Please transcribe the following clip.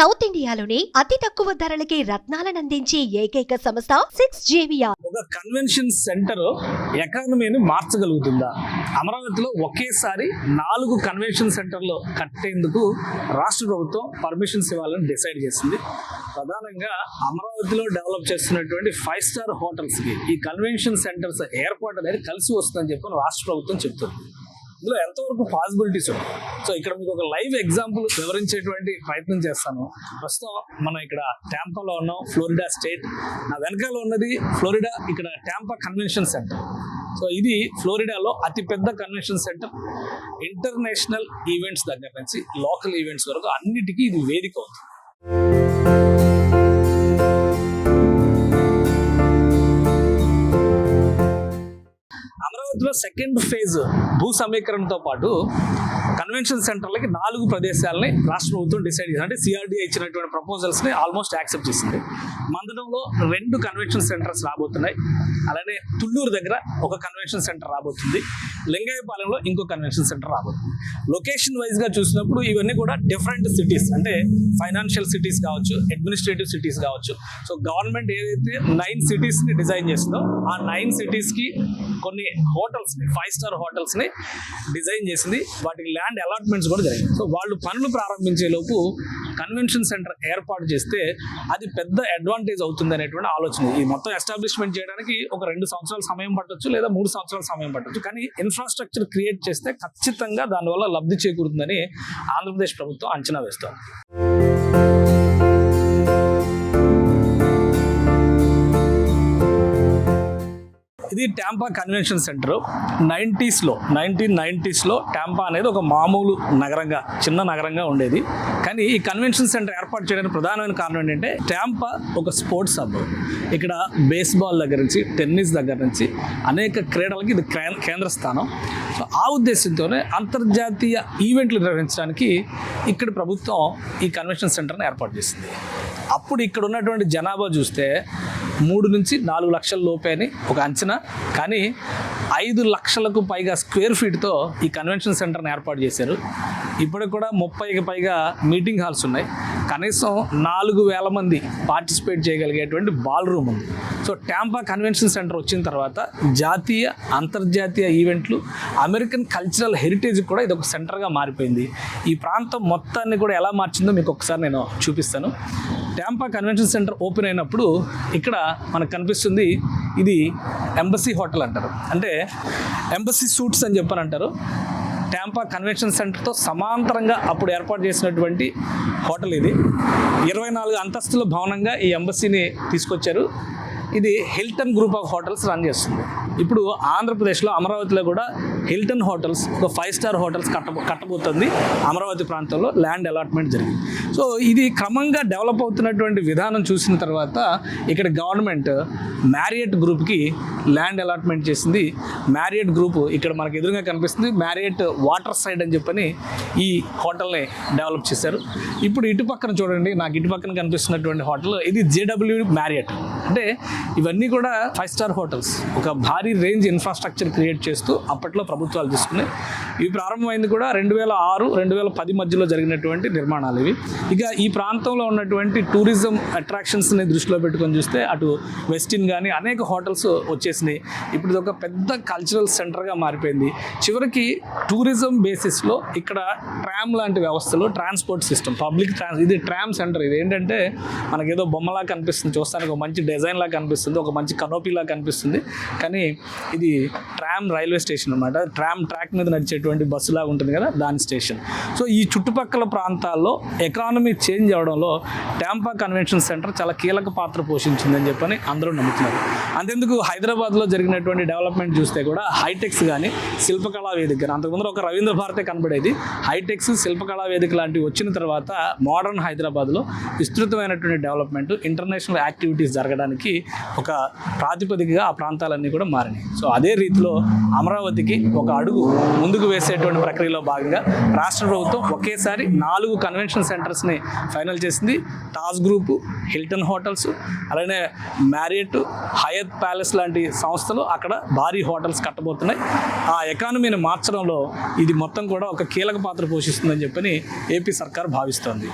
South ఇండియాలోనే అతి తక్కువ ధరలకి రత్నాలను అందించే ఏకైక సంస్థ సిక్స్ జేవియా ఒక కన్వెన్షన్ సెంటర్ ఎకానమీని మార్చగలుగుతుందా? అమరావతిలో ఒకేసారి నాలుగు కన్వెన్షన్ సెంటర్లు కట్టేందుకు రాష్ట్ర ప్రభుత్వం పర్మిషన్స్ ఇవ్వాలని డిసైడ్ చేసింది. ప్రధానంగా అమరావతిలో డెవలప్ చేస్తున్నటువంటి ఫైవ్ స్టార్ హోటల్స్కి ఈ కన్వెన్షన్ సెంటర్స్ ఏర్పాటు అనేది కలిసి వస్తుందని చెప్పి రాష్ట్ర ప్రభుత్వం చెప్తుంది. ఇందులో ఎంతవరకు పాసిబిలిటీస్ ఉన్నాయి సో ఇక్కడ మీకు ఒక లైవ్ ఎగ్జాంపుల్ వివరించేటువంటి ప్రయత్నం చేస్తాను. ప్రస్తుతం మనం ఇక్కడ ట్యాంపాలో ఉన్నాం ఫ్లోరిడా స్టేట్ నా వెనకాల ఉన్నది ఫ్లోరిడా ఇక్కడ ట్యాంపా కన్వెన్షన్ సెంటర్ సో ఇది ఫ్లోరిడాలో అతిపెద్ద కన్వెన్షన్ సెంటర్ ఇంటర్నేషనల్ ఈవెంట్స్ దగ్గర నుంచి లోకల్ ఈవెంట్స్ వరకు అన్నిటికీ ఇది వేదిక అవుతుంది. దీంట్లో సెకండ్ ఫేజ్ భూ సమీకరణతో పాటు కన్వెన్షన్ సెంటర్లకి నాలుగు ప్రదేశాలని రాష్ట్ర ప్రభుత్వం డిసైడ్ చేసింది. అంటే సిఆర్డీఏ ఇచ్చినటువంటి ప్రపోజల్స్ని ఆల్మోస్ట్ యాక్సెప్ట్ చేసింది. మందడంలో రెండు కన్వెన్షన్ సెంటర్స్ రాబోతున్నాయి. అలానే తుళ్ళూరు దగ్గర ఒక కన్వెన్షన్ సెంటర్ రాబోతుంది. లింగాయపాలెంలో ఇంకో కన్వెన్షన్ సెంటర్ రాబోతుంది. లొకేషన్ వైజ్గా చూసినప్పుడు ఇవన్నీ కూడా డిఫరెంట్ సిటీస్ అంటే ఫైనాన్షియల్ సిటీస్ కావచ్చు అడ్మినిస్ట్రేటివ్ సిటీస్ కావచ్చు. సో గవర్నమెంట్ ఏదైతే నైన్ సిటీస్ని డిజైన్ చేసిందో ఆ నైన్ సిటీస్కి కొన్ని హోటల్స్ని ఫైవ్ స్టార్ హోటల్స్ని డిజైన్ చేసింది. వాటికి ల్యాండ్ అలాట్మెంట్స్ కూడా జరిగాయి. సో వాళ్ళు పనులు ప్రారంభించే లోపు కన్వెన్షన్ సెంటర్ ఏర్పాటు చేస్తే అది పెద్ద అడ్వాంటేజ్ అవుతుంది అనేటువంటి ఆలోచన. ఈ మొత్తం ఎస్టాబ్లిష్మెంట్ చేయడానికి ఒక రెండు సంవత్సరాల సమయం పట్టొచ్చు లేదా మూడు సంవత్సరాల సమయం పట్టొచ్చు. కానీ ఇన్ఫ్రాస్ట్రక్చర్ క్రియేట్ చేస్తే ఖచ్చితంగా దానివల్ల లబ్ధి చేకూరుతుందని ఆంధ్రప్రదేశ్ ప్రభుత్వం అంచనా వేస్తోంది. ఇది ట్యాంపా కన్వెన్షన్ సెంటర్ నైంటీస్లో నైన్టీన్ నైంటీస్లో ట్యాంపా అనేది ఒక మామూలు నగరంగా చిన్న నగరంగా ఉండేది. కానీ ఈ కన్వెన్షన్ సెంటర్ ఏర్పాటు చేయడానికి ప్రధానమైన కారణం ఏంటంటే ట్యాంపా ఒక స్పోర్ట్స్ హబ్ ఇక్కడ బేస్బాల్ దగ్గర నుంచి టెన్నిస్ దగ్గర నుంచి అనేక క్రీడలకి ఇది కేంద్ర స్థానం. సో ఆ ఉద్దేశంతోనే అంతర్జాతీయ ఈవెంట్లు నిర్వహించడానికి ఇక్కడ ప్రభుత్వం ఈ కన్వెన్షన్ సెంటర్ని ఏర్పాటు చేసింది. అప్పుడు ఇక్కడ ఉన్నటువంటి జనాభా చూస్తే మూడు నుంచి నాలుగు లక్షల లోపే అని ఒక అంచనా. కానీ ఐదు లక్షలకు పైగా స్క్వేర్ ఫీట్తో ఈ కన్వెన్షన్ సెంటర్ని ఏర్పాటు చేశారు. ఇప్పటికి కూడా ముప్పైకి పైగా మీటింగ్ హాల్స్ ఉన్నాయి. కనీసం నాలుగు వేల మంది పార్టిసిపేట్ చేయగలిగేటువంటి బాల్ రూమ్ ఉంది. సో ట్యాంపా కన్వెన్షన్ సెంటర్ వచ్చిన తర్వాత జాతీయ అంతర్జాతీయ ఈవెంట్లు అమెరికన్ కల్చరల్ హెరిటేజ్ కూడా ఇది ఒక సెంటర్గా మారిపోయింది. ఈ ప్రాంతం మొత్తాన్ని కూడా ఎలా మార్చిందో మీకు ఒకసారి నేను చూపిస్తాను. ట్యాంపా కన్వెన్షన్ సెంటర్ ఓపెన్ అయినప్పుడు ఇక్కడ మనకు కనిపిస్తుంది ఇది ఎంబసీ హోటల్ అంటారు. అంటే ఎంబసీ సూట్స్ అని చెప్పని అంటారు ట్యాంపా కన్వెన్షన్ సెంటర్తో సమాంతరంగా అప్పుడు ఏర్పాటు చేసినటువంటి హోటల్ ఇది. ఇరవై నాలుగు అంతస్తుల భవనంగా ఈ ఎంబసీని తీసుకొచ్చారు. ఇది Hilton group of hotels run చేస్తుంది. ఇప్పుడు ఆంధ్రప్రదేశ్లో అమరావతిలో కూడా హిల్టన్ హోటల్స్ ఒక ఫైవ్ స్టార్ హోటల్స్ కట్ట కట్టబోతుంది అమరావతి ప్రాంతంలో ల్యాండ్ అలాట్మెంట్ జరిగింది. సో ఇది క్రమంగా డెవలప్ అవుతున్నటువంటి విధానం చూసిన తర్వాత ఇక్కడ గవర్నమెంట్ మ్యారియట్ గ్రూప్కి ల్యాండ్ అలాట్మెంట్ చేసింది. మ్యారియట్ గ్రూప్ ఇక్కడ మనకు ఎదురుగా కనిపిస్తుంది. మ్యారియట్ వాటర్ సైడ్ అని చెప్పని ఈ హోటల్ని డెవలప్ చేశారు. ఇప్పుడు ఇటు పక్కన చూడండి నాకు ఇటు పక్కన కనిపిస్తున్నటువంటి హోటల్ ఇది జేడబ్ల్యూ మ్యారియట్. అంటే ఇవన్నీ కూడా ఫైవ్ స్టార్ హోటల్స్ ఒక భారీ రేంజ్ ఇన్ఫ్రాస్ట్రక్చర్ క్రియేట్ చేస్తూ అప్పట్లో ప్రభుత్వాలు తీసుకున్నాయి ఇవి ప్రారంభమైంది కూడా రెండు వేల ఆరు రెండు వేల పది మధ్యలో జరిగినటువంటి నిర్మాణాలు ఇవి. ఇక ఈ ప్రాంతంలో ఉన్నటువంటి టూరిజం అట్రాక్షన్స్ని దృష్టిలో పెట్టుకొని చూస్తే అటు వెస్టిన్ కానీ అనేక హోటల్స్ వచ్చేసినాయి. ఇప్పుడు ఇది ఒక పెద్ద కల్చరల్ సెంటర్గా మారిపోయింది. చివరికి టూరిజం బేసిస్లో ఇక్కడ ట్రామ్ లాంటి వ్యవస్థలు ట్రాన్స్పోర్ట్ సిస్టమ్ పబ్లిక్ ట్రాన్స్ ఇది ట్రామ్ సెంటర్. ఇది ఏంటంటే మనకేదో బొమ్మలా కనిపిస్తుంది. చూస్తానికి ఒక మంచి డిజైన్లా కనిపిస్తుంది. ఒక మంచి కనోపీలా కనిపిస్తుంది. కానీ ఇది ట్రామ్ రైల్వే స్టేషన్ అనమాట ట్రామ్ ట్రాక్ మీద నడిచేటువంటి బస్సు లాగా ఉంటుంది కదా దాని స్టేషన్. సో ఈ చుట్టుపక్కల ప్రాంతాల్లో ఎకానమీ చేంజ్ అవడంలో ట్యాంపా కన్వెన్షన్ సెంటర్ చాలా కీలక పాత్ర పోషించిందని చెప్పని అందరూ నమ్ముతున్నారు. అంతెందుకు హైదరాబాద్లో జరిగినటువంటి డెవలప్మెంట్ చూస్తే కూడా హైటెక్స్ కానీ శిల్పకళా వేదిక అంతకుముందు ఒక రవీంద్ర భారతే కనబడేది. హైటెక్స్ శిల్పకళా వేదిక లాంటివి వచ్చిన తర్వాత మోడర్న్ హైదరాబాద్లో విస్తృతమైనటువంటి డెవలప్మెంట్ ఇంటర్నేషనల్ యాక్టివిటీస్ జరగడానికి ఒక ప్రాతిపదికగా ఆ ప్రాంతాలన్నీ కూడా మారినాయి. సో అదే రీతిలో అమరావతికి ఒక అడుగు ముందుకు వేసేటువంటి ప్రక్రియలో భాగంగా రాష్ట్ర ప్రభుత్వం ఒకేసారి నాలుగు కన్వెన్షన్ సెంటర్స్ని ఫైనల్ చేసింది. తాజ్ గ్రూప్ హిల్టన్ హోటల్స్ అలానే మ్యారియట్ హయత్ ప్యాలెస్ లాంటి సంస్థలు అక్కడ భారీ హోటల్స్ కట్టబోతున్నాయి. ఆ ఎకానమీని మార్చడంలో ఇది మొత్తం కూడా ఒక కీలక పాత్ర పోషిస్తుందని చెప్పని ఏపీ సర్కార్ భావిస్తోంది.